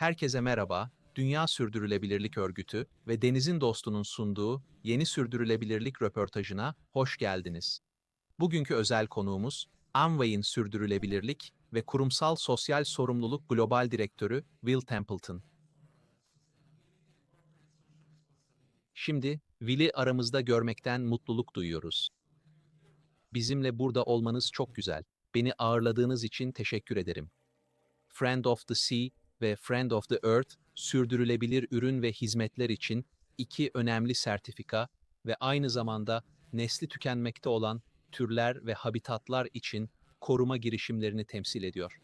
Herkese merhaba. Dünya Sürdürülebilirlik Örgütü ve Deniz'in Dostu'nun sunduğu yeni sürdürülebilirlik röportajına hoş geldiniz. Bugünkü özel konuğumuz Amway'in sürdürülebilirlik ve kurumsal sosyal sorumluluk global direktörü Will Templeton. Şimdi Will'i aramızda görmekten mutluluk duyuyoruz. Bizimle burada olmanız çok güzel. Beni ağırladığınız için teşekkür ederim. Friend of the Sea ve Friend of the Earth sürdürülebilir ürün ve hizmetler için iki önemli sertifika ve aynı zamanda nesli tükenmekte olan türler ve habitatlar için koruma girişimlerini temsil ediyor.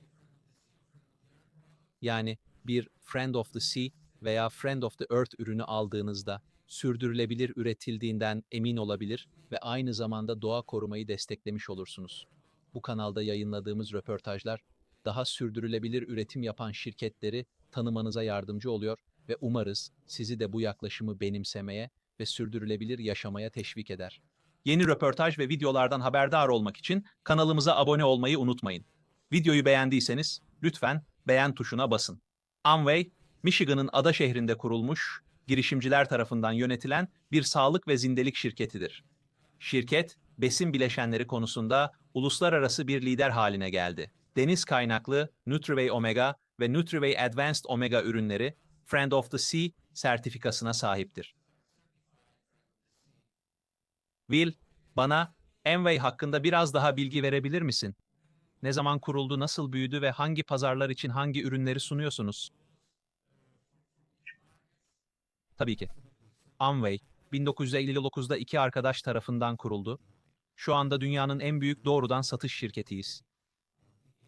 Yani bir Friend of the Sea veya Friend of the Earth ürünü aldığınızda sürdürülebilir üretildiğinden emin olabilir ve aynı zamanda doğa korumayı desteklemiş olursunuz. Bu kanalda yayınladığımız röportajlar daha sürdürülebilir üretim yapan şirketleri tanımanıza yardımcı oluyor ve umarız sizi de bu yaklaşımı benimsemeye ve sürdürülebilir yaşamaya teşvik eder. Yeni röportaj ve videolardan haberdar olmak için kanalımıza abone olmayı unutmayın. Videoyu beğendiyseniz lütfen beğen tuşuna basın. Amway, Michigan'ın ada şehrinde kurulmuş, girişimciler tarafından yönetilen bir sağlık ve zindelik şirketidir. Şirket, besin bileşenleri konusunda uluslararası bir lider haline geldi. Deniz kaynaklı Nutrivay Omega ve Nutrivay Advanced Omega ürünleri Friend of the Sea sertifikasına sahiptir. Will, bana Amway hakkında biraz daha bilgi verebilir misin? Ne zaman kuruldu, nasıl büyüdü ve hangi pazarlar için hangi ürünleri sunuyorsunuz? Tabii ki. Amway, 1959'da iki arkadaş tarafından kuruldu. Şu anda dünyanın en büyük doğrudan satış şirketiyiz.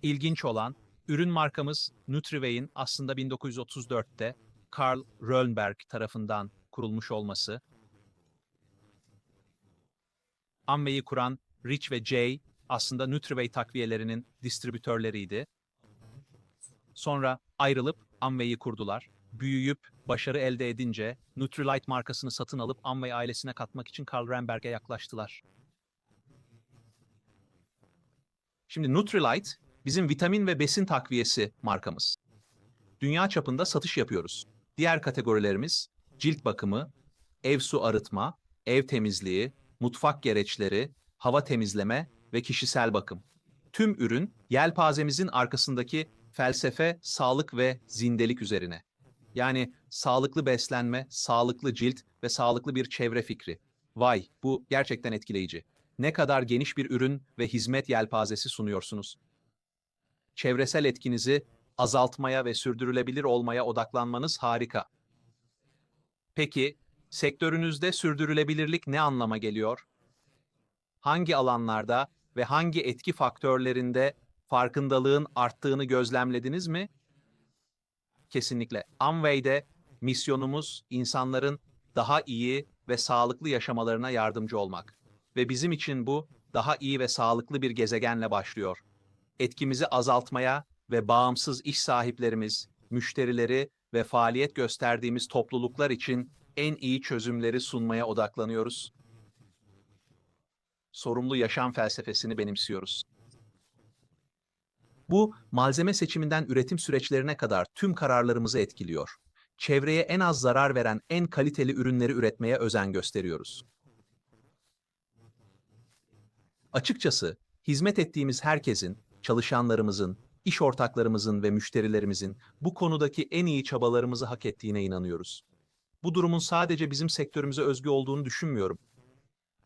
İlginç olan, ürün markamız Nutrivay'in aslında 1934'te Karl Rönnberg tarafından kurulmuş olması. Amway'i kuran Rich ve Jay aslında Nutrivay takviyelerinin distribütörleriydi. Sonra ayrılıp Amway'i kurdular. Büyüyüp başarı elde edince Nutrilite markasını satın alıp Amway ailesine katmak için Karl Rönnberg'e yaklaştılar. Şimdi Nutrilite bizim vitamin ve besin takviyesi markamız. Dünya çapında satış yapıyoruz. Diğer kategorilerimiz cilt bakımı, ev su arıtma, ev temizliği, mutfak gereçleri, hava temizleme ve kişisel bakım. Tüm ürün yelpazemizin arkasındaki felsefe, sağlık ve zindelik üzerine. Yani sağlıklı beslenme, sağlıklı cilt ve sağlıklı bir çevre fikri. Vay, bu gerçekten etkileyici. Ne kadar geniş bir ürün ve hizmet yelpazesi sunuyorsunuz. Çevresel etkinizi azaltmaya ve sürdürülebilir olmaya odaklanmanız harika. Peki, sektörünüzde sürdürülebilirlik ne anlama geliyor? Hangi alanlarda ve hangi etki faktörlerinde farkındalığın arttığını gözlemlediniz mi? Kesinlikle. Amway'de misyonumuz insanların daha iyi ve sağlıklı yaşamalarına yardımcı olmak. Ve bizim için bu daha iyi ve sağlıklı bir gezegenle başlıyor. Etkimizi azaltmaya ve bağımsız iş sahiplerimiz, müşterileri ve faaliyet gösterdiğimiz topluluklar için en iyi çözümleri sunmaya odaklanıyoruz. Sorumlu yaşam felsefesini benimsiyoruz. Bu, malzeme seçiminden üretim süreçlerine kadar tüm kararlarımızı etkiliyor. Çevreye en az zarar veren en kaliteli ürünleri üretmeye özen gösteriyoruz. Açıkçası, hizmet ettiğimiz herkesin, çalışanlarımızın, iş ortaklarımızın ve müşterilerimizin bu konudaki en iyi çabalarımızı hak ettiğine inanıyoruz. Bu durumun sadece bizim sektörümüze özgü olduğunu düşünmüyorum.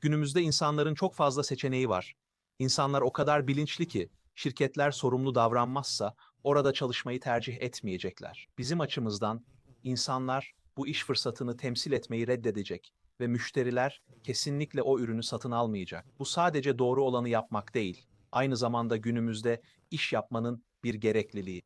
Günümüzde insanların çok fazla seçeneği var. İnsanlar o kadar bilinçli ki şirketler sorumlu davranmazsa orada çalışmayı tercih etmeyecekler. Bizim açımızdan insanlar bu iş fırsatını temsil etmeyi reddedecek ve müşteriler kesinlikle o ürünü satın almayacak. Bu sadece doğru olanı yapmak değil, aynı zamanda günümüzde iş yapmanın bir gerekliliği.